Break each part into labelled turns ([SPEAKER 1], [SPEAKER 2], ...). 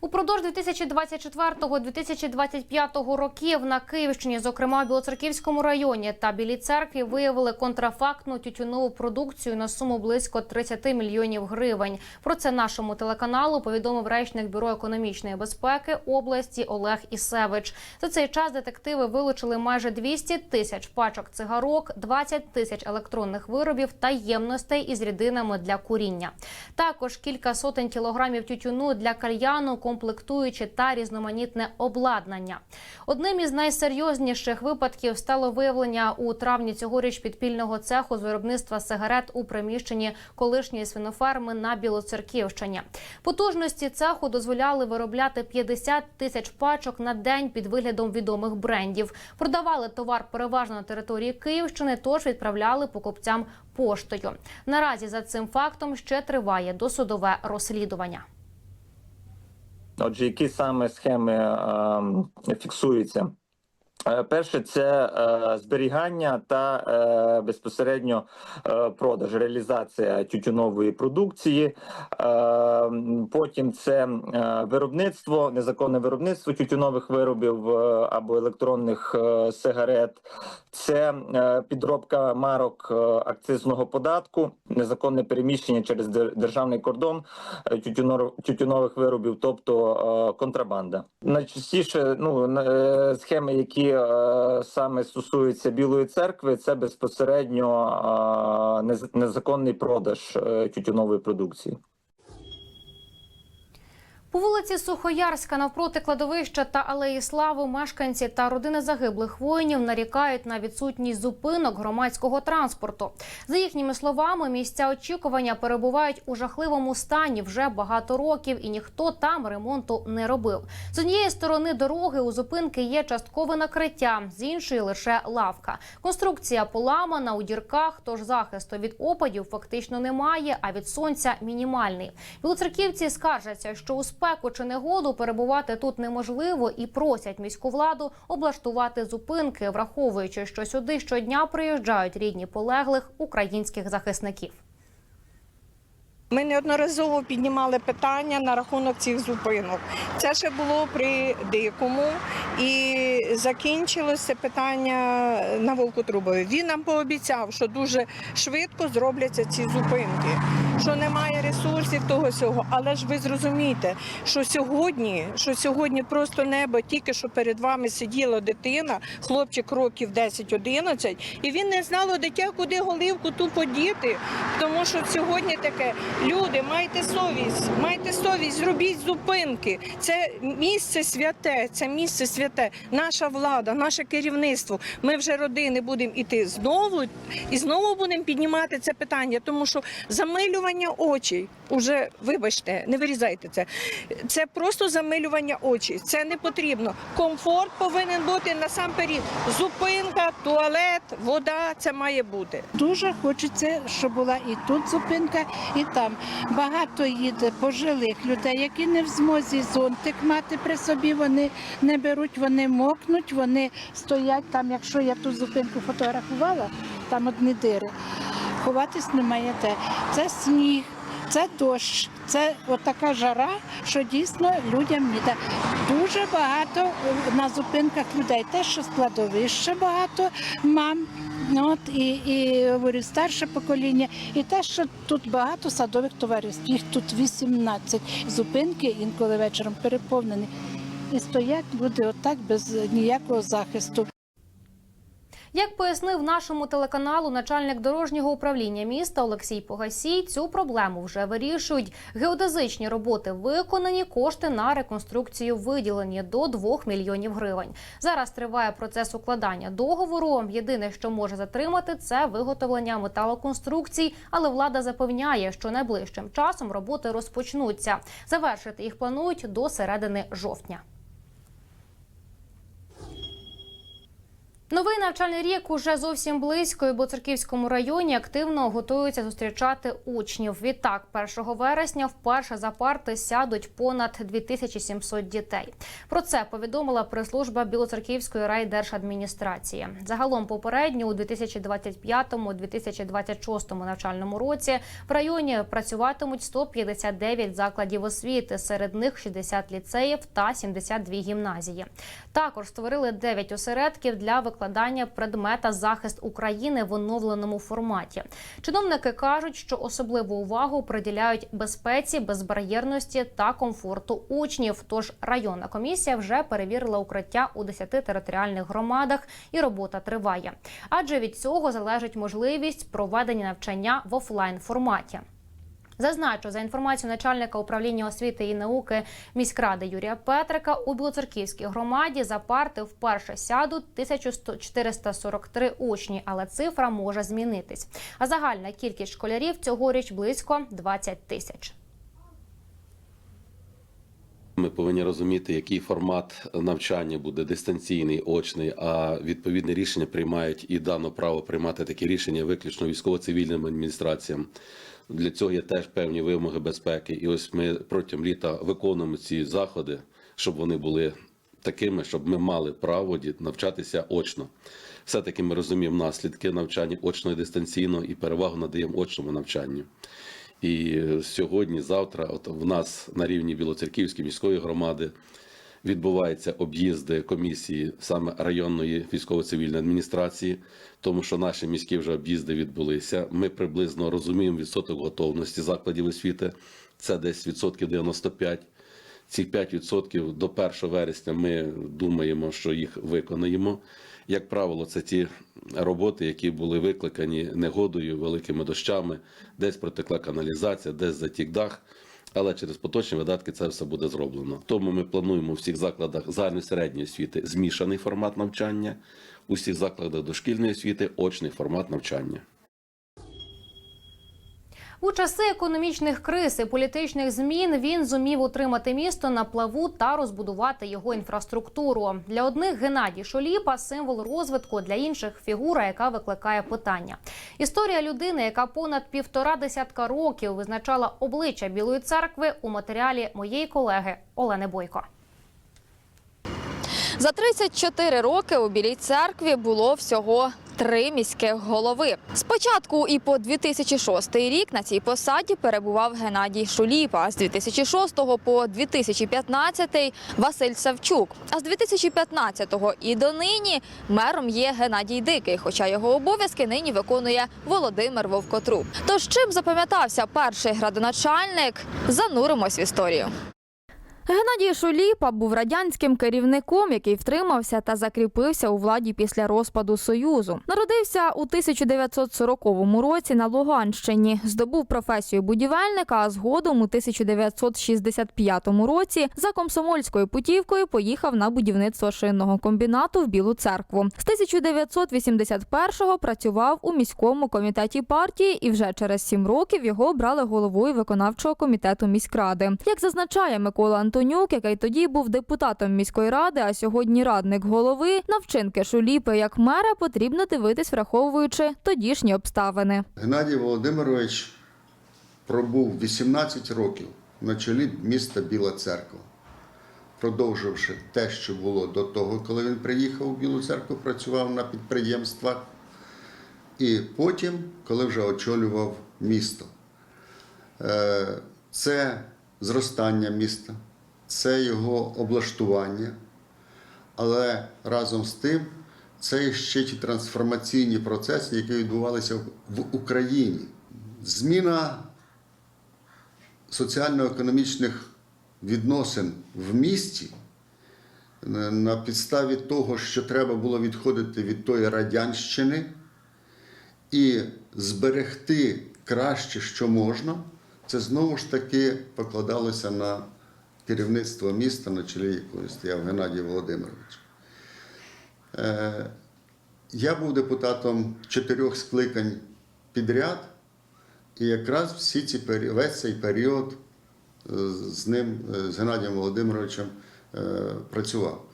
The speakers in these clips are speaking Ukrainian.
[SPEAKER 1] Упродовж 2024-2025 років на Київщині, зокрема в Білоцерківському районі та Білій церкві, виявили контрафактну тютюнову продукцію на суму близько 30 мільйонів гривень. Про це нашому телеканалу повідомив речник бюро економічної безпеки області Олег Ісевич. За цей час детективи вилучили майже 200 тисяч пачок цигарок, 20 тисяч електронних виробів та ємностей із рідинами для куріння. Також кілька сотень кілограмів тютюну для кальяну, комплектуючі та різноманітне обладнання. Одним із найсерйозніших випадків стало виявлення у травні цьогоріч підпільного цеху з виробництва сигарет у приміщенні колишньої свиноферми на Білоцерківщині. Потужності цеху дозволяли виробляти 50 тисяч пачок на день під виглядом відомих брендів. Продавали товар переважно на території Київщини, тож відправляли покупцям поштою. Наразі за цим фактом ще триває досудове розслідування.
[SPEAKER 2] Отже, які саме схеми е, фіксуються? Е, Перше це е, зберігання та е, безпосередньо е, продаж, реалізація тютюнової продукції. Е, Потім це е, виробництво, незаконне виробництво тютюнових виробів е, або електронних е, сигарет. Це е, підробка марок е, акцизного податку, незаконне переміщення через державний кордон е, тютюнор- тютюнових виробів, тобто е, контрабанда. Найчастіше ну е, схеми, які е, саме стосуються Білої церкви, це безпосередньо е, незаконний продаж е, тютюнової продукції.
[SPEAKER 1] По вулиці Сухоярська навпроти кладовища та алеї Слави мешканці та родини загиблих воїнів нарікають на відсутність зупинок громадського транспорту. За їхніми словами, місця очікування перебувають у жахливому стані вже багато років, і ніхто там ремонту не робив. З однієї сторони дороги у зупинки є часткове накриття, з іншої лише лавка. Конструкція поламана у дірках, тож захисту від опадів фактично немає, а від сонця мінімальний. Білоцерківці скаржаться, що у спеку чи негоду перебувати тут неможливо і просять міську владу облаштувати зупинки, враховуючи, що сюди щодня приїжджають рідні полеглих українських захисників.
[SPEAKER 3] Ми неодноразово піднімали питання на рахунок цих зупинок. Це ще було при дикому і закінчилося питання на Волкотрубові. Він нам пообіцяв, що дуже швидко зробляться ці зупинки, що немає ресурсів того всього. Але ж ви зрозумієте, що сьогодні, що сьогодні просто небо, тільки що перед вами сиділа дитина, хлопчик років 10-11, і він не знав дитя, куди голівку ту подіти, тому що сьогодні таке. Люди, майте совість, майте совість, зробіть зупинки. Це місце святе, це місце святе. Наша влада, наше керівництво. Ми вже родини будемо іти знову і знову будемо піднімати це питання, тому що замилювання очей. Уже вибачте, не вирізайте це. Це просто замилювання очей. Це не потрібно. Комфорт повинен бути насамперед. Зупинка, туалет, вода це має бути.
[SPEAKER 4] Дуже хочеться, щоб була і тут зупинка, і там. Багато їде пожилих людей, які не в змозі зонтик мати при собі. Вони не беруть, вони мокнуть, вони стоять там. Якщо я ту зупинку фотографувала, там одні дири. Ховатись немає де. Це сніг. Це дощ, це отака жара, що дійсно людям ніде. Дуже багато на зупинках людей. Те, що складовище багато мам, от, і, і говорю, старше покоління, і те, що тут багато садових товариств. Їх тут 18 зупинки, інколи вечором переповнені. І стоять люди отак без ніякого захисту.
[SPEAKER 1] Як пояснив нашому телеканалу начальник дорожнього управління міста Олексій Погасій, цю проблему вже вирішують. Геодезичні роботи виконані, кошти на реконструкцію виділені до 2 мільйонів гривень. Зараз триває процес укладання договору. Єдине, що може затримати, це виготовлення металоконструкцій, але влада запевняє, що найближчим часом роботи розпочнуться. Завершити їх планують до середини жовтня. Новий навчальний рік уже зовсім близько, і Боцерківському районі активно готуються зустрічати учнів. Відтак, 1 вересня вперше за парти сядуть понад 2700 дітей. Про це повідомила прес-служба Білоцерківської райдержадміністрації. Загалом попередньо у 2025-2026 навчальному році в районі працюватимуть 159 закладів освіти, серед них 60 ліцеїв та 72 гімназії. Також створили 9 осередків для викладання предмета захист України в оновленому форматі. Чиновники кажуть, що особливу увагу приділяють безпеці, безбар'єрності та комфорту учнів. Тож районна комісія вже перевірила укриття у 10 територіальних громадах, і робота триває. Адже від цього залежить можливість проведення навчання в офлайн форматі. Зазначу, за інформацією начальника управління освіти і науки міськради Юрія Петрика, у Білоцерківській громаді за парти вперше сядуть 1443 учні, але цифра може змінитись. А загальна кількість школярів цьогоріч близько 20 тисяч.
[SPEAKER 5] Ми повинні розуміти, який формат навчання буде дистанційний, очний. А відповідне рішення приймають і дано право приймати такі рішення виключно військово-цивільним адміністраціям. Для цього є теж певні вимоги безпеки. І ось ми протягом літа виконуємо ці заходи, щоб вони були такими, щоб ми мали право навчатися очно. Все-таки ми розуміємо наслідки навчання очно і дистанційно, і перевагу надаємо очному навчанню. І сьогодні, завтра, от в нас на рівні Білоцерківської міської громади відбуваються об'їзди комісії саме районної військово-цивільної адміністрації, тому що наші міські вже об'їзди відбулися. Ми приблизно розуміємо відсоток готовності закладів освіти. Це десь відсотків 95. Ці 5% до 1 вересня ми думаємо, що їх виконаємо. Як правило, це ті роботи, які були викликані негодою, великими дощами, десь протекла каналізація, десь затік дах. Але через поточні видатки це все буде зроблено. Тому ми плануємо у всіх закладах загальної середньої освіти змішаний формат навчання, у всіх закладах дошкільної освіти очний формат навчання.
[SPEAKER 1] У часи економічних криз і політичних змін він зумів утримати місто на плаву та розбудувати його інфраструктуру. Для одних Геннадій Шоліпа символ розвитку, для інших фігура, яка викликає питання. Історія людини, яка понад півтора десятка років визначала обличчя Білої церкви у матеріалі моєї колеги Олени Бойко.
[SPEAKER 6] За 34 роки у Білій церкві було всього три міських голови. Спочатку і по 2006 рік на цій посаді перебував Геннадій Шуліпа, а з 2006 по 2015 Василь Савчук. А з 2015 і до нині мером є Геннадій Дикий, хоча його обов'язки нині виконує Володимир Вовкотруб. Тож чим запам'ятався перший градоначальник? Зануримось в історію. Геннадій Шуліпа був радянським керівником, який втримався та закріпився у владі після розпаду Союзу. Народився у 1940 році на Луганщині. Здобув професію будівельника, а згодом у 1965 році за комсомольською путівкою поїхав на будівництво шинного комбінату в Білу церкву. З 1981-го працював у міському комітеті партії, і вже через сім років його обрали головою виконавчого комітету міськради. Як зазначає Микола Антонюк, який тоді був депутатом міської ради, а сьогодні радник голови, на вчинки Шуліпи як мера потрібно дивитись, враховуючи тодішні обставини.
[SPEAKER 7] Геннадій Володимирович пробув 18 років на чолі міста Біла Церква, продовживши те, що було до того, коли він приїхав у Білу церкву, працював на підприємствах, і потім, коли вже очолював місто. Е, Це зростання міста, це його облаштування, але разом з тим це ще ті трансформаційні процеси, які відбувалися в- Україні. Зміна соціально-економічних відносин в місті е, на підставі того, що треба було відходити від тої радянщини і зберегти краще, що можна, це знову ж таки покладалося на керівництво міста, на чолі якого стояв Геннадій Володимирович. Е, Я був депутатом чотирьох скликань підряд, і якраз всі ці, весь цей період е, з ним, е, з Геннадієм Володимировичем, працював.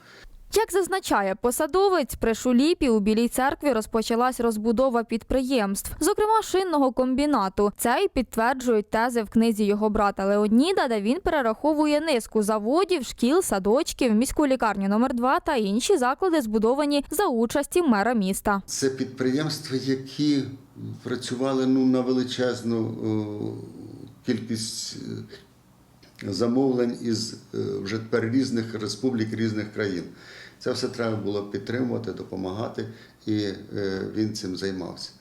[SPEAKER 6] Як зазначає посадовець, при Шуліпі у Білій церкві розпочалась розбудова підприємств, зокрема шинного комбінату. Це й підтверджують тези в книзі його брата Леоніда, де він перераховує низку заводів, шкіл, садочків, міську лікарню номер 2 та інші заклади, збудовані за участі мера міста.
[SPEAKER 7] Це підприємства, які працювали ну, на величезну кількість е, замовлень із е, вже тепер різних республік, різних країн. Це все треба було підтримувати, допомагати, і е, він цим займався.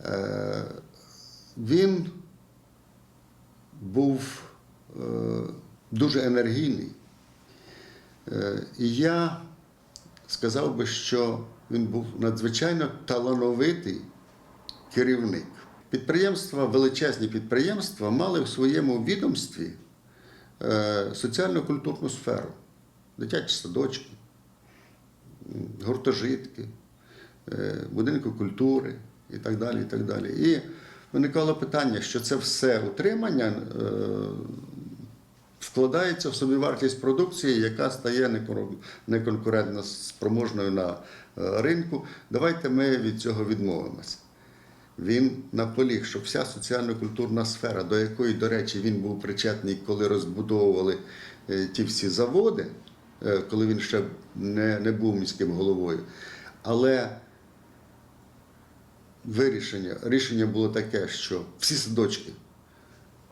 [SPEAKER 7] Е, Він був е, дуже енергійний. І я сказав би, що він був надзвичайно талановитий керівник. Підприємства, величезні підприємства мали в своєму відомстві соціально-культурну сферу, дитячі садочки, гуртожитки, е, будинки культури і так далі. І, так далі. і виникало питання, що це все утримання е, вкладається в собівартість продукції, яка стає неконкурентно спроможною на е, ринку. Давайте ми від цього відмовимося. Він наполіг, щоб вся соціально-культурна сфера, до якої, до речі, він був причетний, коли розбудовували е, ті всі заводи, е, коли він ще не, не був міським головою. Але вирішення, рішення було таке, що всі садочки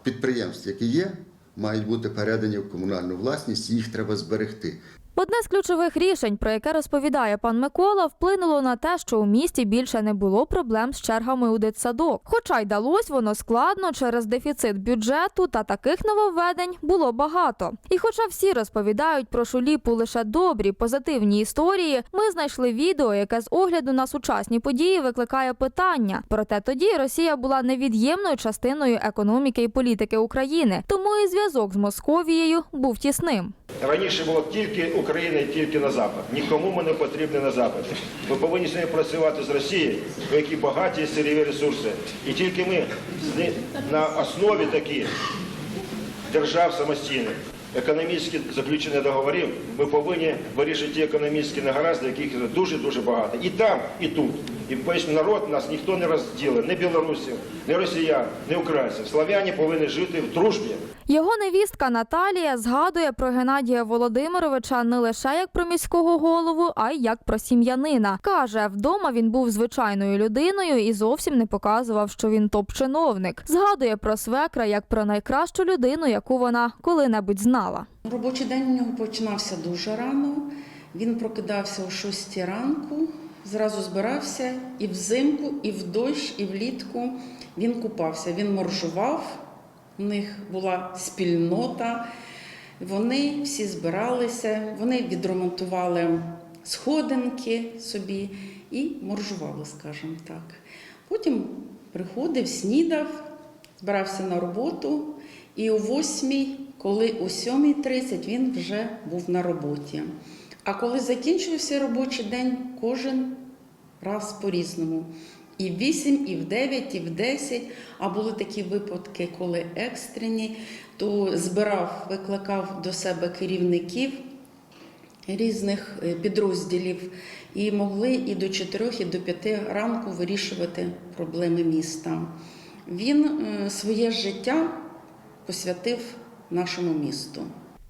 [SPEAKER 7] підприємств, які є, мають бути передані в комунальну власність, їх треба зберегти.
[SPEAKER 6] Одне з ключових рішень, про яке розповідає пан Микола, вплинуло на те, що у місті більше не було проблем з чергами у дитсадок. Хоча й далось воно складно через дефіцит бюджету, та таких нововведень було багато. І хоча всі розповідають про шуліпу лише добрі, позитивні історії, ми знайшли відео, яке з огляду на сучасні події викликає питання. Проте тоді Росія була невід'ємною частиною економіки і політики України, тому і зв'язок з Московією був тісним.
[SPEAKER 8] Раніше було тільки Україна і тільки на Запад. Нікому ми не потрібні на Западі. Ми повинні нею працювати з Росією, у якій багаті сиріві ресурси. І тільки ми на основі таких держав самостійних, економічно заключених договорів, ми повинні вирішити ті економічні негаразди, яких дуже-дуже багато. І там, і тут. І весь народ нас ніхто не розділив, ні білорусів, ні росіян, ні українців. Славяні повинні жити в дружбі.
[SPEAKER 6] Його невістка Наталія згадує про Геннадія Володимировича не лише як про міського голову, а й як про сім'янина. Каже, вдома він був звичайною людиною і зовсім не показував, що він топ-чиновник. Згадує про свекра як про найкращу людину, яку вона коли-небудь знала.
[SPEAKER 9] Робочий день у нього починався дуже рано. Він прокидався о 6 ранку, зразу збирався і взимку, і в дощ, і влітку він купався. Він моржував, у них була спільнота. Вони всі збиралися, вони відремонтували сходинки собі і моржували, скажімо так. Потім приходив, снідав, збирався на роботу, і о 8, коли о 7.30 він вже був на роботі. А коли закінчився робочий день, кожен раз по-різному. І в 8, і в 9, і в 10. А були такі випадки, коли екстрені, то збирав, викликав до себе керівників різних е, підрозділів і могли і до 4, і до 5 ранку вирішувати проблеми міста. Він е, своє життя посвятив нашому місту.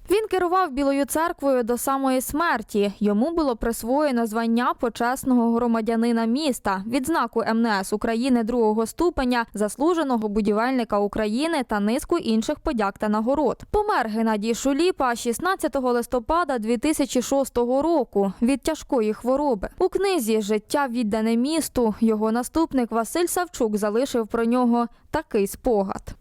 [SPEAKER 6] Він керував Білою церквою до самої смерті. Йому було присвоєно звання почесного громадянина міста, відзнаку МНС України другого ступеня, заслуженого будівельника України та низку інших подяк та нагород. Помер Геннадій Шуліпа 16 листопада 2006 року від тяжкої хвороби. У книзі Життя віддане місту його наступник Василь Савчук залишив про нього такий спогад.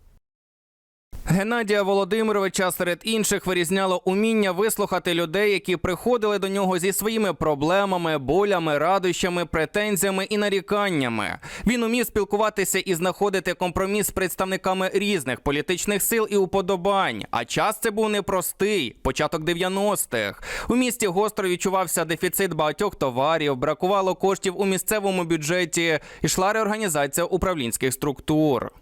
[SPEAKER 10] Геннадія Володимировича серед інших вирізняло уміння вислухати людей, які приходили до нього зі своїми проблемами, болями, радощами, претензіями і наріканнями. Він умів спілкуватися і знаходити компроміс з представниками різних політичних сил і уподобань. А час це був непростий початок 90-х. У місті гостро відчувався дефіцит багатьох товарів, бракувало коштів у місцевому бюджеті, ішла реорганізація управлінських структур.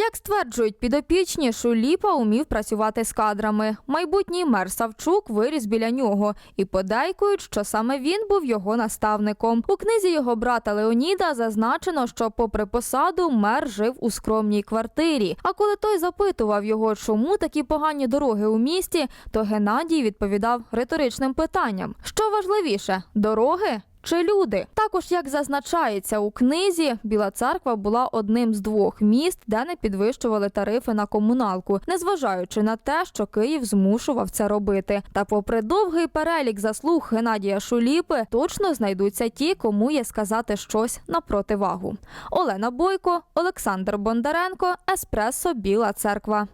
[SPEAKER 6] Як стверджують підопічні, Шуліпа умів працювати з кадрами. Майбутній мер Савчук виріс біля нього і подейкують, що саме він був його наставником. У книзі його брата Леоніда зазначено, що, попри посаду, мер жив у скромній квартирі. А коли той запитував його, чому такі погані дороги у місті, то Геннадій відповідав риторичним питанням: що важливіше дороги? Чи люди також, як зазначається у книзі, Біла Церква була одним з двох міст, де не підвищували тарифи на комуналку, незважаючи на те, що Київ змушував це робити. Та, попри довгий перелік заслуг Геннадія Шуліпи, точно знайдуться ті, кому є сказати щось на противагу. Олена Бойко, Олександр Бондаренко, Еспресо Біла Церква.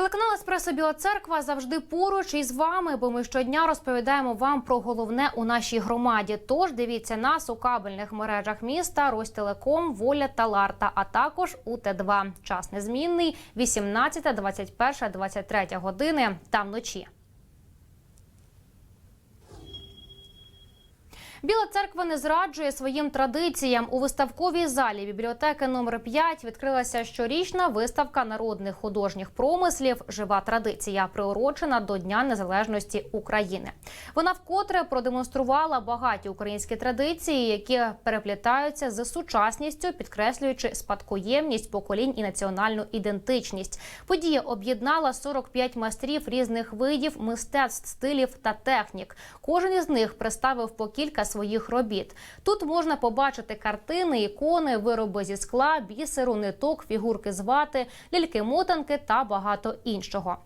[SPEAKER 1] Телеканал Еспресо Біла Церква завжди поруч із вами, бо ми щодня розповідаємо вам про головне у нашій громаді. Тож дивіться нас у кабельних мережах міста Ростелеком, Воля та Ларта, а також у Т2. Час незмінний 18, 21, 23 години та вночі. Біла церква не зраджує своїм традиціям. У виставковій залі бібліотеки номер 5 відкрилася щорічна виставка народних художніх промислів Жива традиція, приурочена до Дня Незалежності України. Вона вкотре продемонструвала багаті українські традиції, які переплітаються з сучасністю, підкреслюючи спадкоємність поколінь і національну ідентичність. Подія об'єднала 45 майстрів різних видів мистецтв, стилів та технік. Кожен із них представив по кілька своїх робіт. Тут можна побачити картини, ікони, вироби зі скла, бісеру, ниток, фігурки з вати, ляльки-мотанки та багато іншого.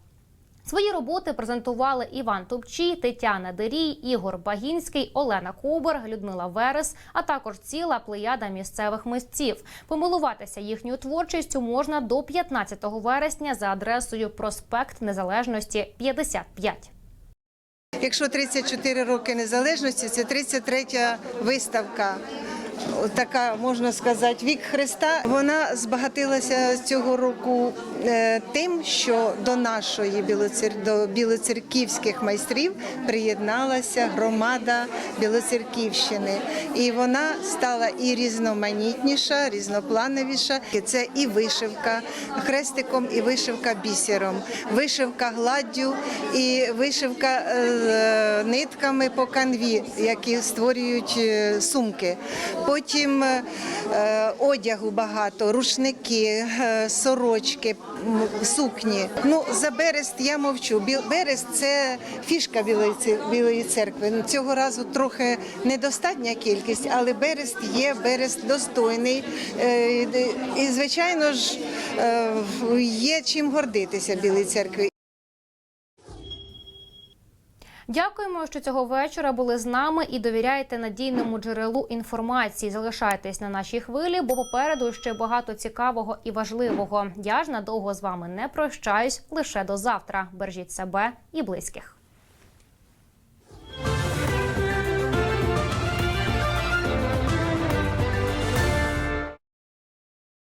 [SPEAKER 1] Свої роботи презентували Іван Тупчій, Тетяна Дерій, Ігор Багінський, Олена Кубер, Людмила Верес, а також ціла плеяда місцевих митців. Помилуватися їхньою творчістю можна до 15 вересня за адресою Проспект Незалежності 55.
[SPEAKER 11] Якщо 34 роки незалежності, це 33-я виставка. Така можна сказати, вік Христа. Вона збагатилася цього року е, тим, що до нашої білоцер... до білоцерківських майстрів приєдналася громада Білоцерківщини, і вона стала і різноманітніша, різноплановіша. Це і вишивка хрестиком, і вишивка бісером, вишивка гладдю, і вишивка е, нитками по канві, які створюють е, сумки. Потім е, одягу багато, рушники, е, сорочки, сукні. Ну за берест я мовчу. Берест це фішка Білої церкви. Ну, Цього разу трохи недостатня кількість, але берест є, берест достойний. Е, І звичайно ж е, є чим гордитися Білій церкві.
[SPEAKER 1] Дякуємо, що цього вечора були з нами і довіряєте надійному джерелу інформації. Залишайтесь на нашій хвилі, бо попереду ще багато цікавого і важливого. Я ж надовго з вами не прощаюсь лише до завтра. Бережіть себе і близьких.